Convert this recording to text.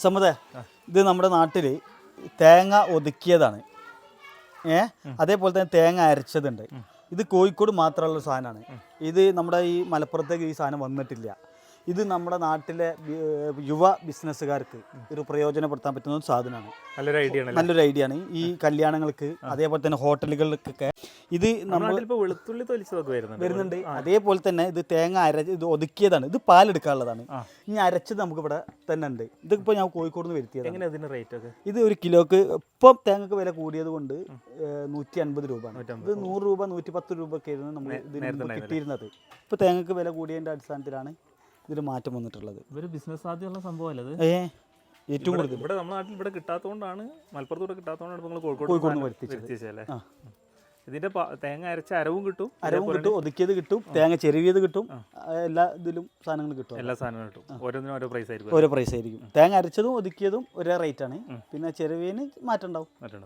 സമ്മതേ ഇത് നമ്മുടെ നാട്ടിൽ തേങ്ങ ഒതുക്കിയതാണ്. ഏ? അതേപോലെ തന്നെ തേങ്ങ അരച്ചതുണ്ട്. ഇത് കോഴിക്കോട് മാത്രമുള്ള സാധനമാണ്. ഇത് നമ്മുടെ ഈ മലപ്പുറത്തേക്ക് ഈ സാധനം വന്നിട്ടില്ല. ഇത് നമ്മുടെ നാട്ടിലെ യുവ ബിസിനസ്സുകാർക്ക് ഒരു പ്രയോജനപ്പെടുത്താൻ പറ്റുന്ന ഒരു സാധനമാണ്. നല്ലൊരു ഐഡിയ ആണ് നല്ലൊരു ഐഡിയ ആണ്. ഈ കല്യാണങ്ങൾക്ക് അതേപോലെ തന്നെ ഹോട്ടലുകൾക്കൊക്കെ ഇത് നമ്മൾ വെളുത്തുള്ളി വരുന്നുണ്ട്. അതേപോലെ തന്നെ ഇത് തേങ്ങ അര ഇത് ഒതുക്കിയതാണ്. ഇത് പാലെടുക്കാനുള്ളതാണ്. എടുക്കാനുള്ളതാണ് ഇനി അരച്ചത് നമുക്ക് ഇവിടെ തന്നെ ഉണ്ട്. ഇതിപ്പോൾ ഞാൻ കോഴിക്കോട് നിന്ന് വരുത്തിയത് റേറ്റ് ഒക്കെ? ഇത് ഒരു കിലോക്ക് ഇപ്പം തേങ്ങക്ക് വില കൂടിയത് കൊണ്ട് നൂറ്റി അൻപത് രൂപ ഇത് നൂറ് രൂപ നൂറ്റി പത്ത് രൂപ ഒക്കെ ആയിരുന്നു നമ്മൾ ഇതിന് കിട്ടിയിരുന്നത്. ഇപ്പോൾ തേങ്ങക്ക് വില കൂടിയതിന്റെ അടിസ്ഥാനത്തിലാണ് ഇതിൽ മാറ്റം വന്നിട്ടുള്ളത്. ഇതൊരു ബിസിനസ് സാധ്യതയുള്ള സംഭവമല്ല ഇത്? ഏ ഏറ്റവും കൂടുതൽ ഇവിടെ നമ്മുടെ നാട്ടിൽ ഇവിടെ കിട്ടാത്തതുകൊണ്ടാണ് മലപ്പുറത്തൂടെ കിട്ടാത്തതുകൊണ്ടാണ് നിങ്ങൾ കോഴിക്കോട് കോഴിക്കോട്. ആ. ഇതിന്റെ തേങ്ങ അരച്ച അരവും കിട്ടും അരവും കിട്ടും ഒതുക്കിയത് കിട്ടും തേങ്ങ ചെരുവിയത് കിട്ടും എല്ലാ ഇതിലും സാധനങ്ങൾ കിട്ടും എല്ലാ സാധനങ്ങളും കിട്ടും. ഓരോന്നിനും ഓരോ പ്രൈസ് ആയിരിക്കും ഓരോ പ്രൈസ് ആയിരിക്കും. തേങ്ങ അരച്ചതും ഒതുക്കിയതും ഒരേ റേറ്റ് ആണ്. പിന്നെ ചെരുവിന് മാറ്റം ഉണ്ടാവും. മറ്റേ